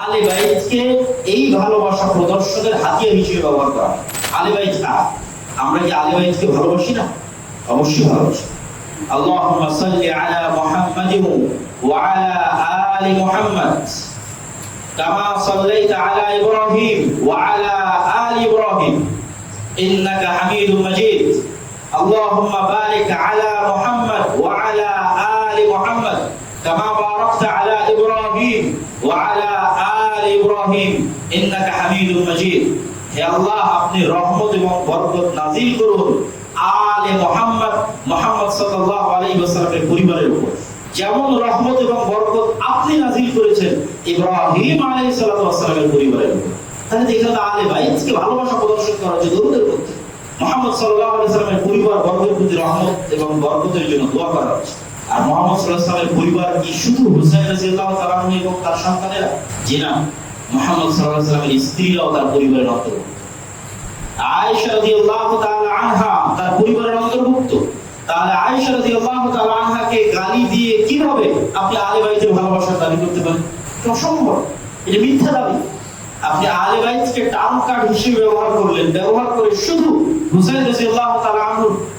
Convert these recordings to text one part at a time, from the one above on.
আলে এই ভালোবাসা প্রদর্শনের হাতিয়ার হিসেবে ব্যবহার করা আলে না আমরা কি আলে ভালোবাসি না? অবশ্যই ভালোবাসি। আল্লাহুম্মা সাল্লি আলা মুহাম্মাদিন ওয়া আলা আলি মুহাম্মাদ, কামা সাল্লাইতা আলা ইব্রাহিম ওয়া আলা আলি ইব্রাহিম, ইন্নাকা হামিদুম মাজিদ। আল্লাহুম্মা বারিক আলা মুহাম্মাদ ওয়া আলা আলি মুহাম্মাদ, কামা وعلى آل إبراهيم إنك حميد مجيد হে আল্লাহ আপনি রহমত এবং বরকত নাজিল করুন আলে মোহাম্মদ মোহাম্মদ সাল্লাল্লাহু আলাইহি ওয়াসাল্লামের পরিবারের উপর যেমন রহমত এবং বরকত আপনি নাজিল করেছেন ইব্রাহিম আলাইহিস সালাতু ওয়াসাল্লামের পরিবারের উপর তাহলে এখানে আলে বাইতকে ভালোবাসা প্রদর্শন করা হচ্ছে দরুদের মধ্যে মোহাম্মদ সাল্লাল্লাহু আলাইহি সাল্লামের পরিবার বর্গের প্রতি রহমত এবং বরকতের জন্য দোয়া করা হচ্ছে আর মোহাম্মদ পরিবার কি শুধু হুসাইন এবং তার সন্তানেরা মোহাম্মদ স্ত্রীরাও তার পরিবারের অন্তর্ভুক্ত। আনহা তার পরিবারের তাহলে গালি দিয়ে কীভাবে আপনি আলে বাইতের ভালোবাসার দাবি করতে পারেন? অসম্ভব। এটা মিথ্যা দাবি। আপনি টার্ম কার্ড হিসেবে ব্যবহার করলেন, ব্যবহার করে শুধু হুসাইন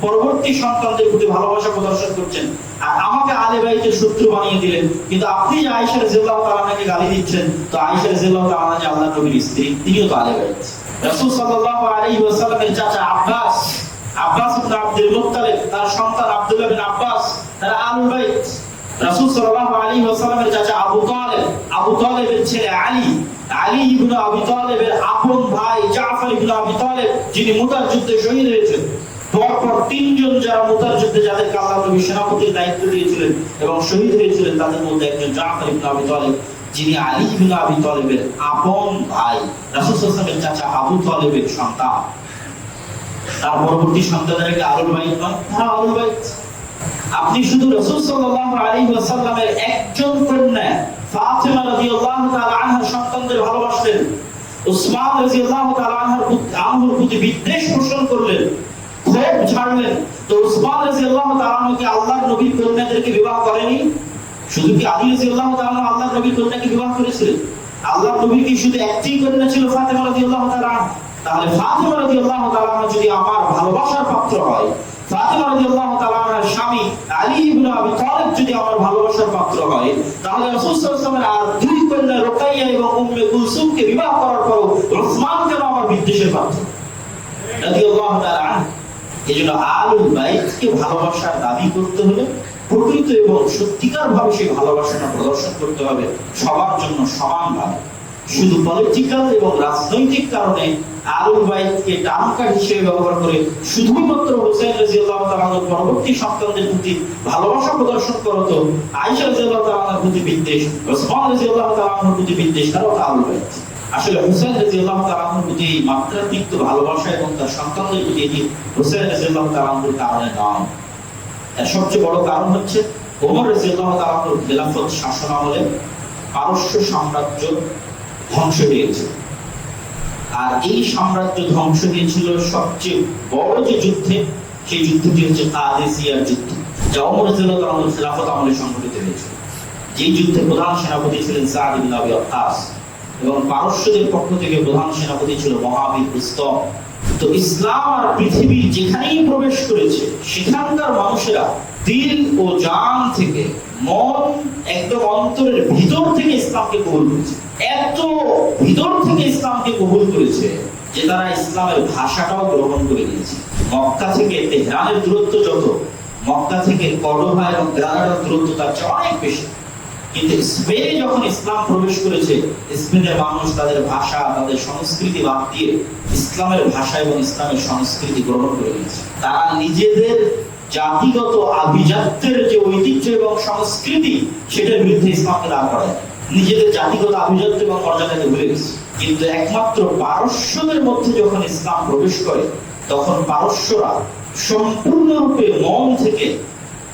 পরবর্তী সন্তানদের প্রতি ভালোবাসা প্রদর্শন করছেন। আর আমাকে শত্রু বানিয়ে দিলেন, কিন্তু আপনি যে গালি দিচ্ছেন, তো যে নবীর স্ত্রী, তিনিও তো চাচা আব্বাস আব্বাস আব্দুল তার সন্তান আব্বাস, তারা রাসূল সাল্লাল্লাহু আলাইহি ওয়াসাল্লামের চাচা আবু তালেব, আবু তালেবের ছেলে আলী আলী ইবনে আবি তালেবের আপন ভাই জাফর ইবনে আবি তালেব, যিনি মুতার যুদ্ধে শহীদ হয়েছেন। পরপর তিনজন যারা মুতার যুদ্ধে যাদেরকে আল্লাহ নবী সেনাপতির দায়িত্ব দিয়েছিলেন এবং শহীদ হয়েছিলেন, তাদের মধ্যে একজন জাফর ইবনে আবি তালেব, যিনি আলী ইবনে আবি তালেবের আপন ভাই। রাসূল সাল্লাল্লাহু চাচা আবু তালেবের সন্তান। তার পরবর্তী সন্তানদেরকে আলুল বাইত নয়? তারা আলুল বাইত আপনি শুধু রসুল সাল্লাল্লাহু আলাইহি ওয়াসাল্লামের একজন কন্যা ফাতিমা রাদিয়াল্লাহু তাআলা সন্তানদের ভালোবাসলেন, উসমান রাদিয়াল্লাহু তাআলা আনহার প্রতি বিদ্বেষ পোষণ করলেন, ক্ষোভ ঝাড়লেন। তো উসমান রাদিয়াল্লাহু তাআলা আনহুকে আল্লাহর নবীর কন্যাদেরকে বিবাহ করেনি? শুধু কি আলী রাদিয়াল্লাহু তাআলা আল্লাহর নবীর কন্যাকে বিবাহ করেছিলেন? আল্লাহর নবীর কি শুধু একটি কন্যা ছিল ফাতিমা রাদিয়াল্লাহু তাআলা তাহলে ফাতিমা রাদিয়াল্লাহু তাআলা যদি আমার ভালোবাসার পাত্র হয় ভালোবাসার দাবি করতে হলে প্রকৃত এবং সত্যিকার ভাবে সেই ভালোবাসাটা প্রদর্শন করতে হবে। সবার জন্য সমানভাবে। শুধু পলিটিক্যাল এবং রাজনৈতিক কারণে হিসেবে ব্যবহার করে শুধুমাত্র হোসেন রাজিয়াল্লাহু পরবর্তী সন্তানদের প্রতি ভালোবাসা প্রদর্শন করতো রাজিয়াল্লাহু প্রতি বিদ্বেষ, ওসমান রাজিয়াল্লাহু প্রতি বিদ্বেষ আসলে প্রতি ভালোবাসা এবং তার সন্তানদের প্রতি এটি কারণে নয়। এর সবচেয়ে বড় কারণ হচ্ছে ওমর রাদিয়াল্লাহু তাআলার খেলাফত পারস্য সাম্রাজ্য ধ্বংস হয়েছে। আর এই সাম্রাজ্য ধ্বংস হয়েছিল সবচেয়ে বড় যে যুদ্ধে, সেই যুদ্ধটি হচ্ছে কাদেসিয়ার যুদ্ধ, যা অমর খেলাফত আমলে সংঘটিত হয়েছিল যে যুদ্ধে প্রধান সেনাপতি ছিলেন সাদ ইবনে আবি এবং পারস্যদের পক্ষ থেকে প্রধান সেনাপতি ছিল মহাবীর রুস্তম তো ইসলাম আর পৃথিবীর যেখানেই প্রবেশ করেছে, সেখানকার মানুষেরা দিল ও জান থেকে, মন একদম অন্তরের ভিতর থেকে ইসলামকে কবুল করেছে। এত ভিতর থেকে ইসলামকে কবুল করেছে যে তারা ইসলামের ভাষাটাও গ্রহণ করে নিয়েছে। মক্কা থেকে তেহরানের দূরত্ব যত, মক্কা থেকে করডোভা এবং গ্রানাডার দূরত্ব তার চেয়ে অনেক বেশি। কিন্তু স্পেনে যখন ইসলাম প্রবেশ করেছে, স্পেনের মানুষ তাদের ভাষা, তাদের সংস্কৃতি বাদ দিয়ে ইসলামের ভাষা এবং ইসলামের সংস্কৃতি গ্রহণ করে নিয়েছে। তারা নিজেদের জাতিগত আভিজাত্যের যে ঐতিহ্য এবং সংস্কৃতি, সেটার বিরুদ্ধে ইসলামকে দাঁড় করায়। নিজেদের জাতিগত আভিজাত্য এবং মর্যাদাকে ভুলে গেছে। কিন্তু একমাত্র পারস্যদের মধ্যে যখন ইসলাম প্রবেশ করে, তখন পারস্যরা সম্পূর্ণরূপে মন থেকে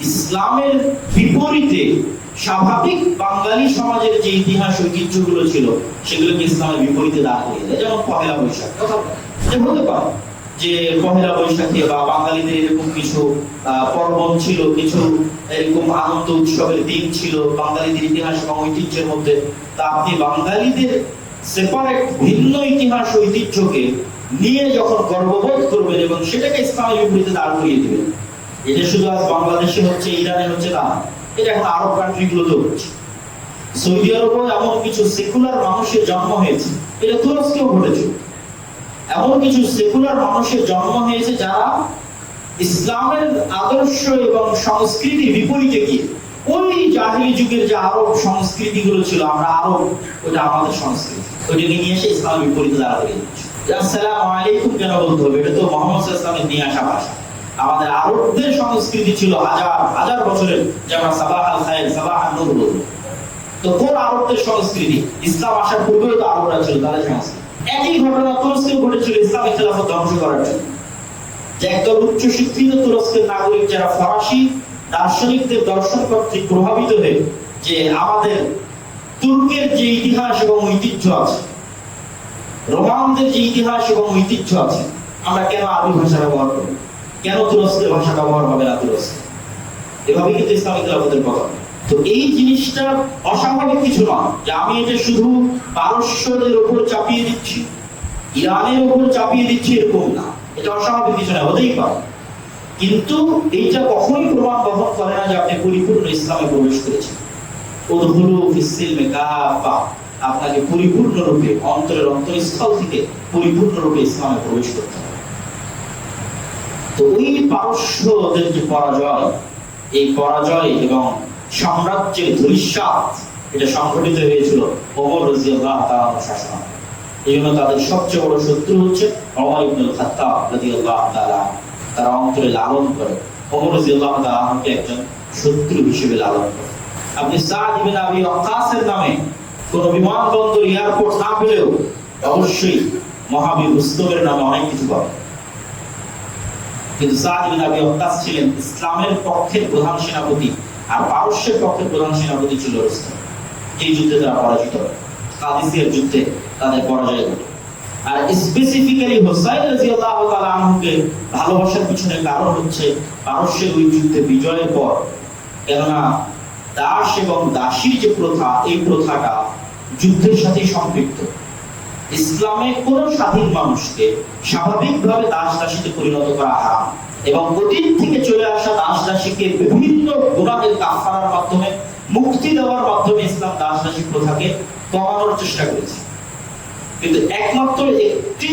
ইসলামের বিপরীতে স্বাভাবিক বাঙালি সমাজের যে ইতিহাস ঐতিহ্যগুলো ছিল সেগুলোকে ইসলামের বিপরীতে দাঁড় করিয়ে দেয় যেমন পহেলা বৈশাখ কথা। যে হতে পারে যে পহেলা বৈশাখে বা বাঙালিদের এরকম কিছু আহ, পর্বণ ছিল কিছু এরকম আনন্দ উৎসবের দিন ছিল বাঙালিদের ইতিহাস এবং ঐতিহ্যের মধ্যে তা আপনি বাঙালিদের সেপারেট ভিন্ন ইতিহাস ঐতিহ্যকে নিয়ে যখন গর্ববোধ করবেন এবং সেটাকে ইসলামের বিপরীতে দাঁড় করিয়ে দিবেন এটা শুধু আজ বাংলাদেশে হচ্ছে, ইরানে হচ্ছে না এটা এখন আরব কান্ট্রিগুলোতেও হচ্ছে সৌদি আরবেও এমন কিছু সেকুলার মানুষের জন্ম হয়েছে, এটা তুরস্কেও ঘটেছে। এমন কিছু সেকুলার মানুষের জন্ম হয়েছে যারা ইসলামের আদর্শ এবং সংস্কৃতির বিপরীতে গিয়ে, ওই জাহিলি যুগের যে আরব সংস্কৃতি গুলো ছিল, আমরা আরব, ওটা আমাদের সংস্কৃতি। ওইটাকে নিয়ে এসে ইসলামের বিপরীতে দাঁড়া করে দিচ্ছি আসসালামু আলাইকুম কেন বলতে হবে? এটা তো মোহাম্মদ ইসলামের নিয়ে আসা ভাষা। আমাদের আরবদের সংস্কৃতি ছিল হাজার হাজার বছরের, যেমন সাবাহ আল খায়ের সাবাহ আল নূর তো কোন আরবদের সংস্কৃতি? ইসলাম আসার পূর্বেও তো আরবরা ছিল, তাদের সংস্কৃতি। একই ঘটনা তুরস্কে ঘটেছিল ইসলামী খেলাফত ধ্বংস করার জন্য। যে একদল উচ্চ শিক্ষিত তুরস্কের নাগরিক যারা ফরাসি দার্শনিকদের দর্শন কর্তৃক প্রভাবিত হয়ে, যে আমাদের তুর্কের যে ইতিহাস এবং ঐতিহ্য আছে, রোমানদের যে ইতিহাস এবং ঐতিহ্য আছে, আমরা কেন আরবি ভাষা ব্যবহার করি? কেন তুরস্কের ভাষা ব্যবহার হবে না তুরস্কে এভাবে কিন্তু ইসলামিক খেলাফতের কথা তো এই জিনিসটা অস্বাভাবিক কিছু নয় যে আমি এটা শুধু পারস্যদের উপর চাপিয়ে দিচ্ছি, ইরানের উপর চাপিয়ে দিচ্ছি এরকম না। এটা অস্বাভাবিক কিছু না, হতেই পারে। কিন্তু এইটা কখনোই প্রমাণ বহন করে না যে আপনি পরিপূর্ণ ইসলামে প্রবেশ করেছেন। আপনাকে পরিপূর্ণ রূপে অন্তরের অন্তরস্থল থেকে পরিপূর্ণ রূপে ইসলামে প্রবেশ করতে হবে। তো ওই পারস্যদের যে পরাজয়, এই পরাজয় এবং সাম্রাজ্যের ধূলিসাৎ এটা সংঘটিত হয়েছিল ওমর রাদিয়াল্লাহু তাআলার শাসন। এই জন্য তাদের সবচেয়ে বড় শত্রু হচ্ছে ওমর ইবনুল খাত্তাব রাদিয়াল্লাহু তাআলা তারা অন্তরে লালন করে। ওমর রাদিয়াল্লাহু তাআলাকে একজন শত্রু হিসেবে লালন করে। আপনি সাদ ইবনে আবি ওয়াক্কাসের নামে কোন বিমানবন্দর, এয়ারপোর্ট না পেলেও অবশ্যই মহাবীর রুস্তমের নামে অনেক কিছু পাবেন। কিন্তু ছিলেন ইসলামের পক্ষের প্রধান সেনাপতি আর পারস্যের পক্ষের প্রধান সেনাপতি ছিল এই যুদ্ধে তারা পরাজিত কাদিসিয়ার যুদ্ধে তাদের পরাজয় ঘটে। আর স্পেসিফিক্যালি হোসাইন রাদিয়াল্লাহু তাআলা আনহুকে ভালোবাসার পিছনে কারণ হচ্ছে পারস্যের ওই যুদ্ধে বিজয়ের পর কেননা দাস এবং দাসীর যে প্রথা, এই প্রথাটা যুদ্ধের সাথে সম্পৃক্ত। ইসলামে কোন স্বাধীন মানুষকে স্বাভাবিকভাবে দাস দাসীতে পরিণত করা হারাম এবং অতীত থেকে চলে আসা দাস দাসীকে বিভিন্ন গুণাদের কাফারার মাধ্যমে, মুক্তি দেওয়ার মাধ্যমে ইসলাম দাস দাসী প্রথাকে কমানোর চেষ্টা করেছে। কিন্তু একমাত্র একটি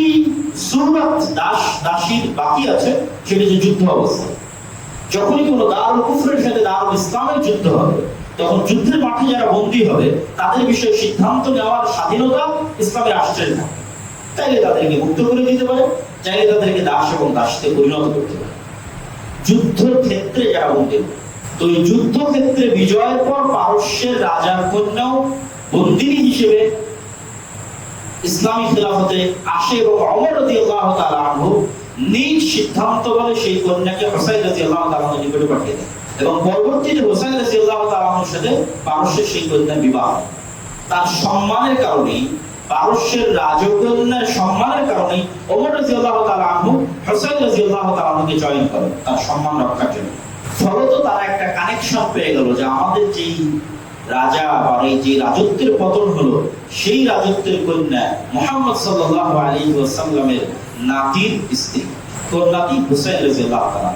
সুরত দাস, দাসীর বাকি আছে, সেটা যে যুদ্ধ অবস্থা। যখনই কোনো দারুল কুফরের সাথে দারুল ইসলামের যুদ্ধ হবে, তখন যুদ্ধের মাঠে যারা বন্দী হবে, তাদের বিষয়ে সিদ্ধান্ত নেওয়ার স্বাধীনতা ইসলামের রাষ্ট্রের থাকে চাইলে তাদেরকে মুক্ত করে দিতে পারে, চাইলে তাদেরকে দাস এবং দাসীতে পরিণত করতে পারে। যুদ্ধ ক্ষেত্রে যারা বন্দী, তো এই যুদ্ধ ক্ষেত্রে বিজয়ের পর পারস্যের রাজার কন্যাও বন্দিনী হিসেবে ইসলামী খেলাফতে আসে এবং অমর রাদিয়াল্লাহু তাআলা আনহু নিজ সিদ্ধান্ত বলে সেই কন্যাকে হোসাইন রাদিয়াল্লাহু তাআলা আনহুর নিকটে পাঠিয়ে দেন। এবং পরবর্তীতে হোসাইন রাদিয়াল্লাহু তাআলা আনহুর সাথে পারস্যের সেই কন্যা বিবাহ। তার সম্মানের কারণেই পারস্যের রাজকন্যার সম্মানের কারণে ওমর রাদিয়াল্লাহু তাআলা আনহুকে জয়েন করেন তার সম্মান রক্ষার জন্য। ফলত তারা একটা কানেকশন পেয়ে গেল যে আমাদের যেই রাজা বা এই যে রাজত্বের পতন হলো, সেই রাজত্বের কন্যা মোহাম্মদ সাল্লাল্লাহু আলাইহি ওয়াসাল্লামের নাতির স্ত্রী কোন নাতি হুসাইন রাদিয়াল্লাহু তাআলা।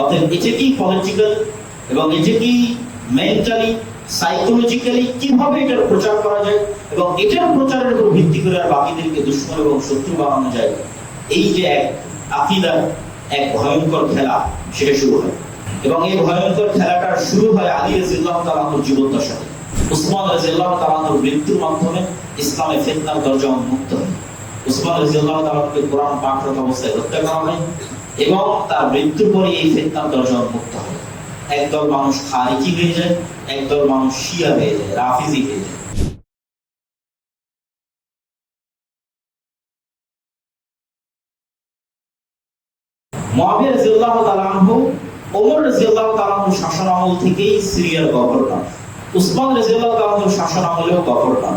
অতএব এটাকেই পলিটিক্যাল এবং এটাকেই মেন্টালি সাইকোলজিক্যালি কীভাবে এটার প্রচার করা যায় এবং এটার প্রচারের উপর ভিত্তি করে আর বাকিদেরকে দুশ্মন এবং শত্রু বানানো যায়, এই যে এক আকিদার এক ভয়ঙ্কর খেলা, সেটা শুরু হয়। এবং এই ভয়ঙ্কর খেলাটা শুরু হয় আলী রাদিয়াল্লাহু তাআলার জীবদ্দশাতে উসমান রাদিয়াল্লাহু তাআলার মৃত্যুর মাধ্যমে ইসলামে ফিতনার দরজা উন্মুক্ত হয়। উসমান রাদিয়াল্লাহু তাআলাকে কোরআন পাঠরত অবস্থায় হত্যা করা হয় এবং তার মৃত্যুর পরে এই ফিতনার দরজা উন্মুক্ত হয়। একদল মানুষ খারিজি হয়ে যায় একদল মানুষ শিয়া হয়ে যায়, রাফিজি হয়ে যায়। তাআলা আনহু, ওমর আনহু শাসন আমল থেকেই সিরিয়ার গভর্নর। উসমান আনহু শাসন আমলেও গভর্নর।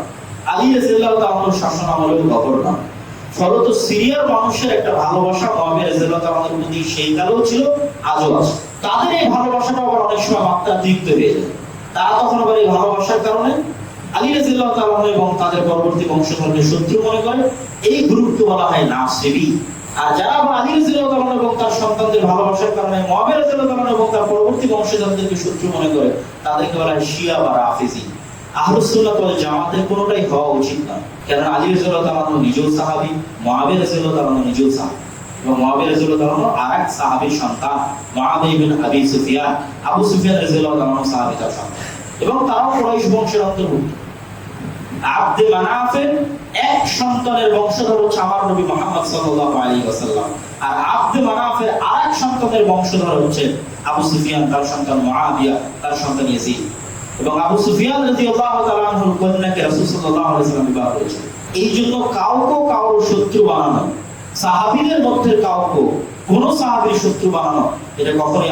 আলী আনহু শাসন আমলেও গভর্নর। সিরিয়ার মানুষের একটা ভালোবাসা মুয়াবিয়া রাদিয়াল্লাহু তাআলা আনহুর প্রতি সেই কালেও ছিল, আজও আছে। তাদের এই ভালোবাসাটা আবার অনেক সময় মাত্রাতিরিক্ত হয়ে যায়। তারা তখন আবার এই ভালোবাসার কারণে? আলী তাআলা এবং তাদের পরবর্তী বংশধরকে শত্রু মনে করে, এই গ্রুপকে বলা হয় নাসিবি। আর যারা আবার আলী তাআলা এবং তার সন্তানদের ভালোবাসার কারণে রাদিয়াল্লাহু তাআলা এবং তার পরবর্তী বংশধরদেরকে শত্রু মনে করে, তাদেরকে বলা হয় শিয়া বা রাফিজি। সুন্নাত জামাতের কোনোটাই হওয়া উচিত না। কেন আলী রাদিয়াল্লাহু তাআলা আনহু নিজেও সাহাবী রাদিয়াল্লাহু তাআলা নিজেও সাহাবী। এবং তাআলা আনহু আরেক সাহাবীর সন্তান মুআবিয়া ইবনে আবি সুফিয়ান। আবু সুফিয়ান আনহু সাহাবী তার সন্তান। এবং তারাও কুরাইশ বংশের অন্তর্ভুক্ত আব্দে মানাফের এক সন্তানের বংশধর হচ্ছে আমার নবী মুহাম্মদ সাল্লাল্লাহু আলাইহি ওয়াসাল্লাম। আর আব্দে মানাফের সন্তানের বংশধর হচ্ছে আবু সুফিয়ান, তার সন্তান মুআবিয়া তার সন্তান ইয়াজিদ। এবং আবু সুফিয়ান রাদিয়াল্লাহু তাআলা আনহুর কন্যাকে রাসূল আলাইহি বিবাহ করেছেন। এই জন্য কাউকে কারও শত্রু বানানো, সাহাবিদের মধ্যে কাউকে কোন সাহাবীর শত্রু বানানো, এটা কখনোই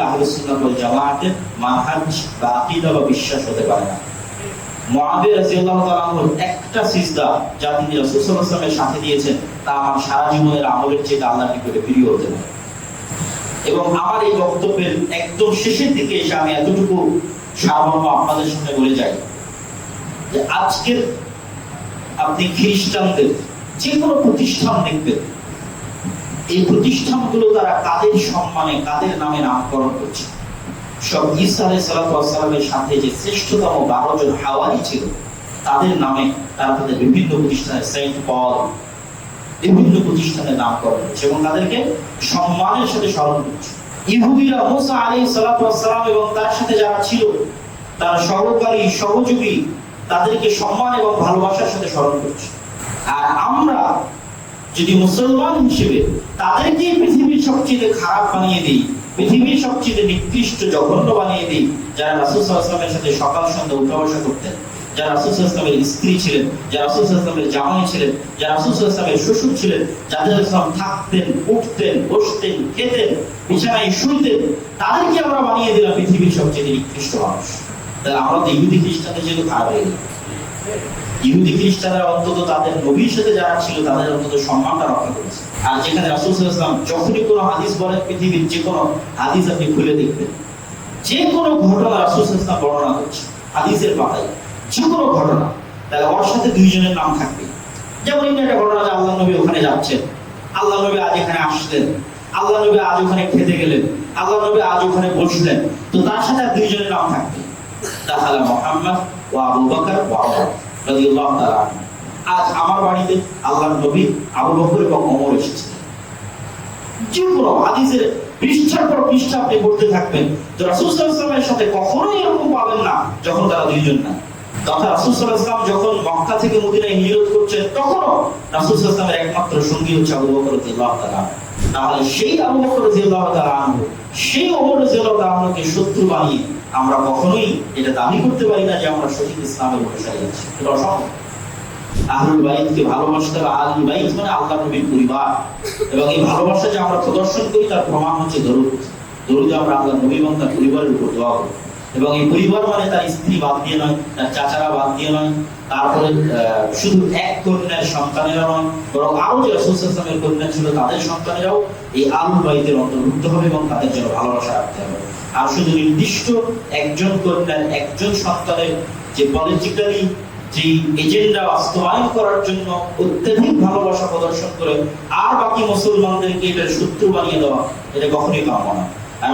জামাতের বা বা বিশ্বাস হতে পারে না। মুআবিয়া রাদিয়াল্লাহু একটা সিজদা যা তিনি সাথে দিয়েছেন, তা আমার সারা জীবনের আমলের চেয়ে আল্লাহর প্রিয় হতে পারে। এবং আমার এই বক্তব্যের একদম শেষের দিকে এসে আমি এতটুকু সারমর্ম আপনাদের সামনে বলে যাই যে আজকের আপনি খ্রিস্টানদের যে কোনো প্রতিষ্ঠান দেখবেন এই প্রতিষ্ঠানগুলো তারা কাদের সম্মানে, কাদের নামে নামকরণ করছে? সব ঈসা আলাইহিসসালামের সাথে যে শ্রেষ্ঠতম বারো জন হাওয়ারি ছিল, তাদের নামে তারা তাদের বিভিন্ন প্রতিষ্ঠানে সেন্ট পল, বিভিন্ন প্রতিষ্ঠানের নামকরণ করছে এবং তাদেরকে সম্মানের সাথে স্মরণ করছে। ইহুদিরা মুসা আলী সালাম এবং তার সাথে যারা ছিল, তার সহকারী সহযোগী তাদেরকে সম্মান এবং ভালোবাসার সাথে স্মরণ করছে। আর আমরা যদি মুসলমান হিসেবে তাদেরকে পৃথিবীর সবচেয়ে খারাপ বানিয়ে দিই, পৃথিবীর সবচেয়ে নিকৃষ্ট জঘন্য বানিয়ে দিই, যারা রাসূল সাল্লাল্লাহু আলাইহি ওয়াসাল্লামের সাথে সকাল সন্ধ্যা উঠা বসা করতেন, যারা রাসূল সাল্লাল্লাহু আলাইহি ওয়াসাল্লামের স্ত্রী ছিলেন, যারা রাসূল সাল্লাল্লাহু আলাইহি ওয়াসাল্লামের জামাই ছিলেন, যারা রাসূল সাল্লাল্লাহু আলাইহি ওয়াসাল্লামের শ্বশুর ছিলেন, যাদের ইসলাম থাকতেন, উঠতেন, বসতেন, খেতেন, বিছানায় শুইতেন তাদেরকে আমরা বানিয়ে দিলাম পৃথিবীর সবচেয়ে নিকৃষ্ট মানুষ। তাহলে আমরা তো ইহুদি খ্রিস্টানদের যেহেতু খারাপ হয়ে গেলাম। ইহুদি খ্রিস্টানরা অন্তত তাদের নবীর সাথে যারা ছিল, তাদের অন্তত সম্মানটা রক্ষা করেছে। আর যেখানে রাসূল সাল্লাল্লাহু যখনই কোনো হাদিস বলেন, পৃথিবীর যে কোনো হাদিস আপনি খুলে দেখবেন। যে কোনো ঘটনা রাসূল সাল্লাল্লাহু বর্ণনা করছে হাদিসের পাতায় যে কোনো ঘটনা, তাহলে ওর সাথে দুইজনের নাম থাকবে। যেমন এই একটা ঘটনা যে আল্লাহ নবী ওখানে যাচ্ছেন, আল্লাহ নবী আজ এখানে আসলেন, আল্লাহ নবী আজ ওখানে খেতে গেলেন, আল্লাহ নবী আজ ওখানে বসলেন, তো তার সাথে দুইজনের নাম থাকবে। দাখালা মুহাম্মদ ওয়া আবু বকর ওয়া রাদিয়াল্লাহু তাআলা। আজ আমার বাড়িতে আল্লাহর নবী আবু বকর এবং যে কোনো হাদিসের পৃষ্ঠার পর পৃষ্ঠা আপনি পড়তে থাকবেন সাথে কখনোই এরকম পাবেন না যখন তারা দুইজন না। তথা ওয়াসাল্লাম যখন মক্কা থেকে মদিনায় হিজরত করছেন, তখনও একমাত্র সঙ্গী হচ্ছে আবু বকর তাহলে সেই আবু বকর রাদিয়াল্লাহু তাআলা সেই শত্রু বানিয়ে আমরা কখনোই এটা দাবি করতে পারি না যে আমরা সঠিক ইসলামের অনুসারী আছি। এটা অসম্ভব। মানে মানে তাদের সন্তানেরাও এই আলুল বাইতের অন্তর্ভুক্ত হবে এবং তাদের জন্য ভালোবাসা রাখতে হবে। আর শুধু নির্দিষ্ট একজন কন্যার একজন সন্তানের যে পলিটিক্যালি যে এজেন্ডা বাস্তবায়ন করার জন্য অত্যাধিক ভালোবাসা প্রদর্শন করে, আর বাকি মুসলমানদেরকে এটা শত্রু বানিয়ে দেওয়া, এটা কখনোই কাম্য না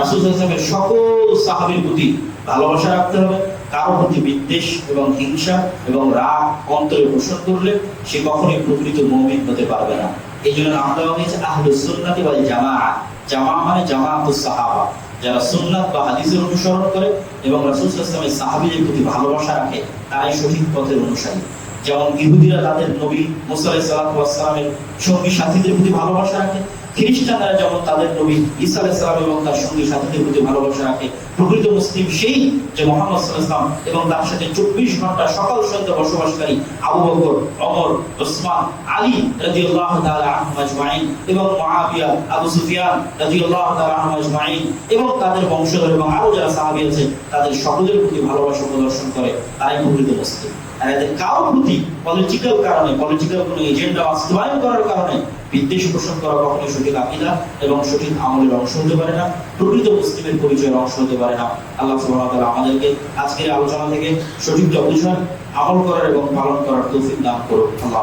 রাসূল সাল্লাল্লাহু সকল সাহাবীর প্রতি ভালোবাসা রাখতে হবে, কারও প্রতি বিদ্বেষ এবং হিংসা এবং রাগ অন্তরে পোষণ করলে সে কখনোই প্রকৃত মুমিন হতে পারবে না। এই জন্য নাম দেওয়া হয়েছে আহলুস সুন্নাতি ওয়াল জামাআহ জামা মানে জামাআতুস সাহাবা। যারা সুন্নাত বা হাদিসের অনুসরণ করে এবং রাসুল ইসলামের সাহাবিদের প্রতি ভালোবাসা রাখে, তারাই সঠিক পথের অনুসারী। যেমন ইহুদিরা তাদের নবী মুসা আলাইহিস সালাতু ওয়াস সালামের সঙ্গী সাথীদের প্রতি ভালোবাসা রাখে খ্রিস্টানরা যেমন তাদের নবী ঈসা আলাইহিস সালাম এবং তার সঙ্গী সাথীদের প্রতি ভালোবাসা রাখে, প্রকৃত মুসলিম সেই যে মোহাম্মদ সাল্লাম এবং তার সাথে চব্বিশ ঘণ্টা সকাল সন্ধ্যা বসবাসকারী আবু বকর, ওমর, ওসমান, আলী রাদিয়াল্লাহু তাআলা আনহুম আজমাইন এবং মুআবিয়া, আবু সুফিয়ান রাদিয়াল্লাহু তাআলা আনহুম আজমাইন এবং তাদের বংশধর এবং আরও যারা সাহাবী আছে, তাদের সকলের প্রতি ভালোবাসা প্রদর্শন করে। তারাই প্রকৃত মুসলিম। পলিটিক্যাল কারণে পলিটিক্যাল কোনো এজেন্ডা বাস্তবায়ন করার কারণে বিদ্বেষ পোষণ করা কখনো সঠিক আকিদা এবং সঠিক আমলের অংশ হতে পারে না, প্রকৃত মুসলিমের পরিচয়ের অংশ হতে পারে না। আল্লাহ সুবাহ আমাদেরকে আজকের আলোচনা থেকে সঠিক বুঝার আমল করার এবং পালন করার তৌফিক দান করুন আল্লাহ